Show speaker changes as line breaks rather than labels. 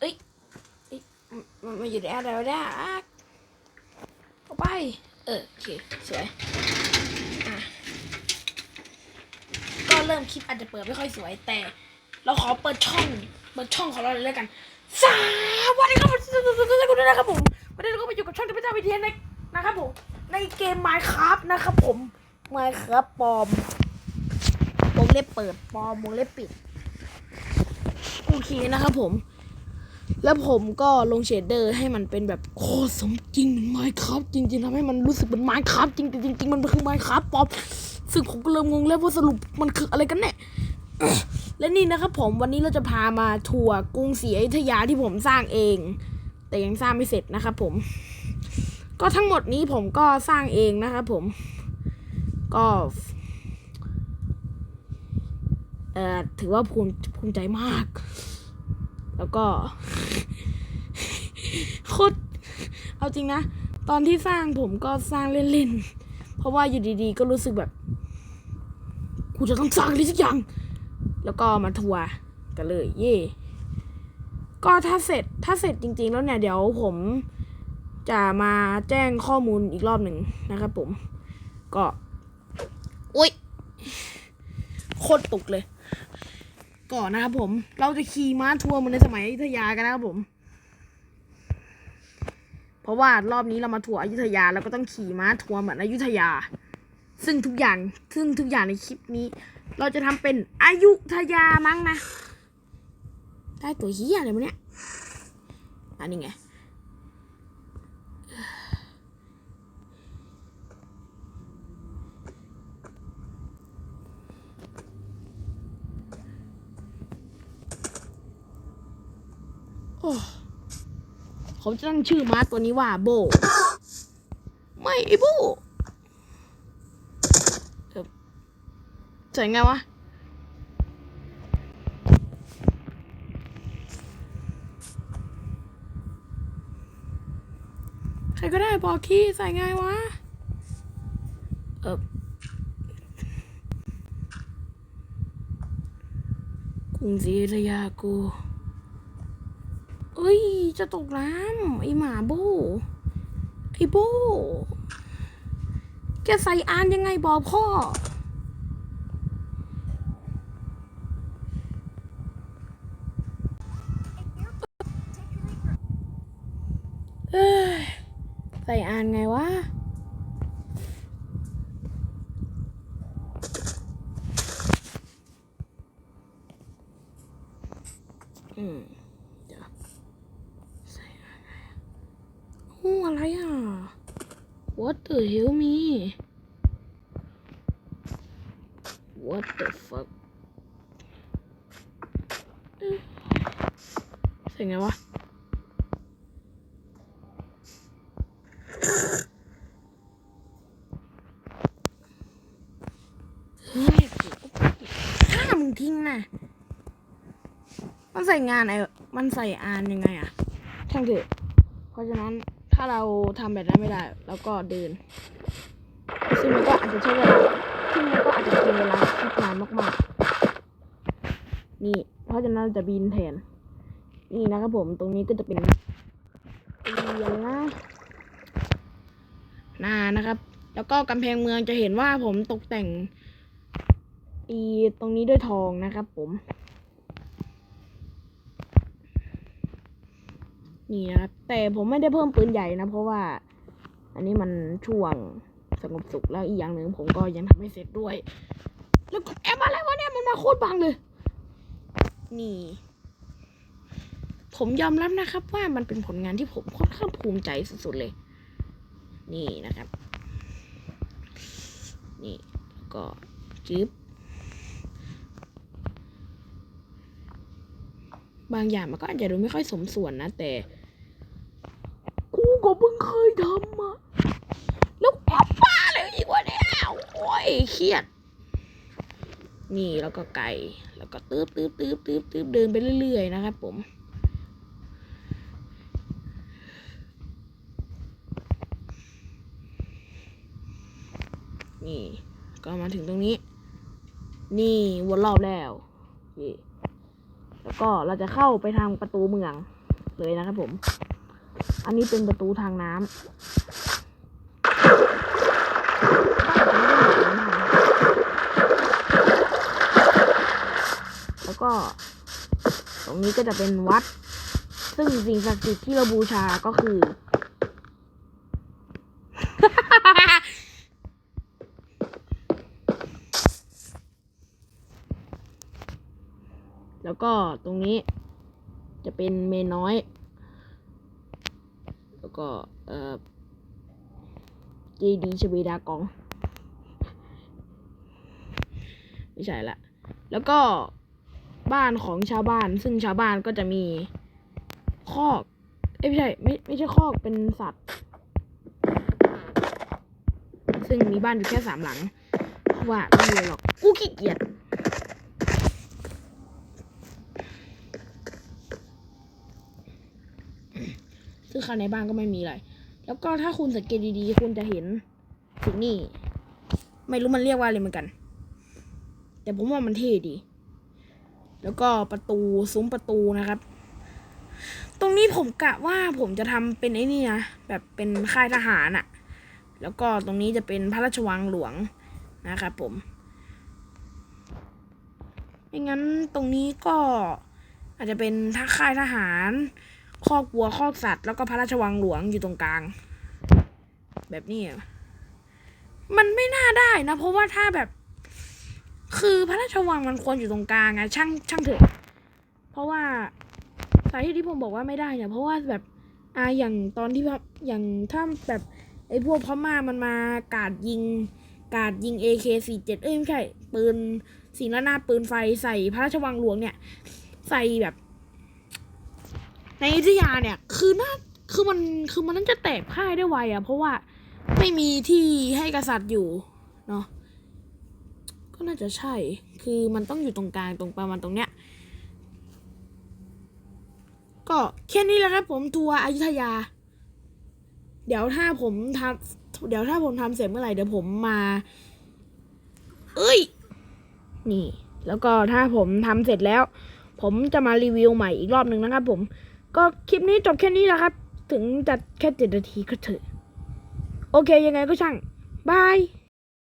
เอ้ยมันมันอยู่ในอะไรวะเนี่ยอะเอาไป เออโอเคสวย อะ ก็เริ่มคลิปอาจจะเปิดไม่ค่อยสวยแต่ เราขอเปิดช่อง เปิดช่องของเราเลยแล้วกัน สวัสดีครับผมสวัสดีคุณด้วยนะครับผม วันนี้เราก็มาอยู่กับช่องที่พระเจ้าวิเทียนนะครับผม ในเกม Minecraft นะครับผม Minecraft ปลอมวงเล็บเปิดปลอมวงเล็บปิด โอเคนะครับผม แล้วผมก็ลงเชดเดอร์ให้มันเป็นแบบโคตรสมจริงเหมือนไมค์ครับจริงๆทำให้มันรู้สึกเหมือนไมค์ครับจริงๆจริงมันคือไมค์ครับปลอมซึ่งผมก็เริ่มงงแล้วว่าสรุปมันคืออะไรกันแน่และนี่นะครับผมวันนี้เราจะพามาทัวร์กรุงศรีอยุธยาที่ผมสร้างเอง แต่ยังสร้างไม่เสร็จนะครับผม ก็ทั้งหมดนี้ผมก็สร้างเองนะครับผม ก็เอ่อถือว่าภูมิภูมิใจมาก แล้วก็โคตรเอาจริงนะ ตอนที่สร้างผมก็สร้างเล่นๆ เพราะว่าอยู่ดีๆ ก็รู้สึกแบบกูจะต้องสร้างอะไรสักอย่าง แล้วก็มาทัวร์กันเลย เย่ก็ถ้าเสร็จถ้าเสร็จจริง ๆ แล้วเนี่ย เดี๋ยวผมจะมาแจ้งข้อมูลอีกรอบหนึ่งนะครับผม ก็ อุ้ยโคตรตุกเลย ก่อนนะครับผม เราจะขี่ม้าทัวร์เหมือนในสมัยอยุธยากันนะครับผม เพราะว่ารอบนี้เรามาทัวร์อยุธยาเราก็ต้องขี่ม้าทัวร์เหมือนอยุธยา ซึ่งทุกอย่างซึ่งทุกอย่างในคลิปนี้ เราจะทำเป็นอยุธยามั้งนะได้ตัวเฮียอะไรมาเนี่ยอันนี้ไง โอ้ เขาจะตั้งชื่อม้าตัวนี้ว่าโบ ไม่ไอโบเอ่อใส่ไงวะใครก็ได้บอกที่ใส่ไงวะ เออกรุงศรีอยุธยากู เอ้ย จะตกน้ำไอหมาโบไอโบแกใส่อานยังไงบอกพ่อ เอ้ย ใส่อานไงวะ อืม เดี๋ยว ใส่อะไรอะโอ้อะไรอะ What the hell me What the fuck เอ๊ะใส่ไงวะฮ้ามงทิ้งนะมันใส่งานไอ้มันใส่อานยังไงอะช่างเถอะเพราะฉะนั้น ถ้าเราทำแบบนั้นไม่ได้เราก็เดิน ซึ่งมันก็อาจจะใช้เวลาซึ่งมันก็อาจจะกินเวลาคิดนานมากๆ นี่ เพราะฉะนั้นจะบินแทน นี่นะครับผมตรงนี้ก็จะเป็นเตียงนะนานะครับ แล้วก็กำแพงเมืองจะเห็นว่าผมตกแต่งตีตรงนี้ด้วยทองนะครับผม นี่นะครับแต่ผมไม่ได้เพิ่มปืนใหญ่นะ เพราะว่า อันนี้มันช่วงสงบสุขแล้วอีกอย่างหนึ่งผมก็ยังทำไม่เสร็จด้วย แล้วแอบอะไรวะเนี่ยมันมาโคตรบังเลย นี่ ผมยอมรับนะครับ ว่ามันเป็นผลงานที่ผมค่อนข้างภูมิใจสุดๆเลย นี่นะครับ นี่ก็จึ๊บบางอย่างมันก็อาจจะดูไม่ค่อยสมส่วนนะ แต่ กูก็เพิ่งเคยทำอะแล้วแอบป้าเลยอีกวะเนี่ยโอ้ยเครียด นี่แล้วก็ไก่แล้วก็ตืบตืบตืบตืบตืบเดินไปเรื่อยๆนะครับผมนี่ ก็มาถึงตรงนี้ นี่วนรอบแล้วเย่แล้วก็เราจะเข้าไปทางประตูเมืองเลยนะครับผม อันนี้เป็นประตูทางน้ำแล้วก็ ตรงนี้ก็จะเป็นวัด ซึ่งสิ่งศักดิ์สิทธิ์ที่เราบูชาก็คือ แล้วก็ตรงนี้จะเป็นเมนน้อย แล้วก็เอ่อเจดีชเวดากอง ไม่ใช่ละ แล้วก็บ้านของชาวบ้าน ซึ่งชาวบ้านก็จะมีคอกเอ้ไม่ใช่ไม่ไม่ใช่คอกเป็นสัตว์ ซึ่งมีบ้านอยู่แค่สามหลัง เพราะว่าไม่มีอะไรหรอก กูขี้เกียจ ซึ่งข้างในบ้านก็ไม่มีอะไร แล้วก็ถ้าคุณสังเกตดีๆ คุณจะเห็นสิ่งนี้ ไม่รู้มันเรียกว่าอะไรเหมือนกัน แต่ผมว่ามันเท่ดี แล้วก็ประตูซุ้มประตูนะครับ ตรงนี้ผมกะว่าผมจะทำเป็นไอ้นี่นะแบบเป็นค่ายทหารอะแล้วก็ตรงนี้จะเป็นพระราชวังหลวงนะครับผมไม่งั้นตรงนี้ก็อาจจะเป็นทัค่ายทหาร คอกวัวคอกสัตว์แล้วก็พระราชวังหลวงอยู่ตรงกลาง แบบนี้มันไม่น่าได้นะ เพราะว่าถ้าแบบ คือพระราชวังมันควรอยู่ตรงกลางอะช่างช่างเถอะเพราะว่าสาเหตุที่ผมบอกว่าไม่ได้เนี่ยเพราะว่าแบบอ่าอย่างตอนที่แบบอย่างถ้าแบบไอ้พวกพม่ามันมากราดยิงกราดยิง AK47 เอ้ยไม่ใช่ปืนสีระนาปืนไฟใส่พระราชวังหลวงเนี่ย ใส่แบบ ในอยุธยาเนี่ย คือน่าคือมันคือมันน่าจะแตกพ่ายได้ไวอะเพราะว่าไม่มีที่ให้กษัตริย์อยู่เนาะก็น่าจะใช่ คือมันต้องอยู่ตรงกลางตรงประมาณตรงเนี้ยก็แค่นี้แหละครับผมทัวร์อยุธยา เดี๋ยวถ้าผมทำเดี๋ยวถ้าผมทำเสร็จเมื่อไหร่เดี๋ยวผมมา เอ้ย นี่ แล้วก็ถ้าผมทำเสร็จแล้ว ผมจะมารีวิวใหม่อีกรอบหนึ่งนะครับผม ก็คลิปนี้จบแค่นี้แหละครับ ถึงจะแค่เจ็ดนาทีก็เถอะ โอเคยังไงก็ช่างบาย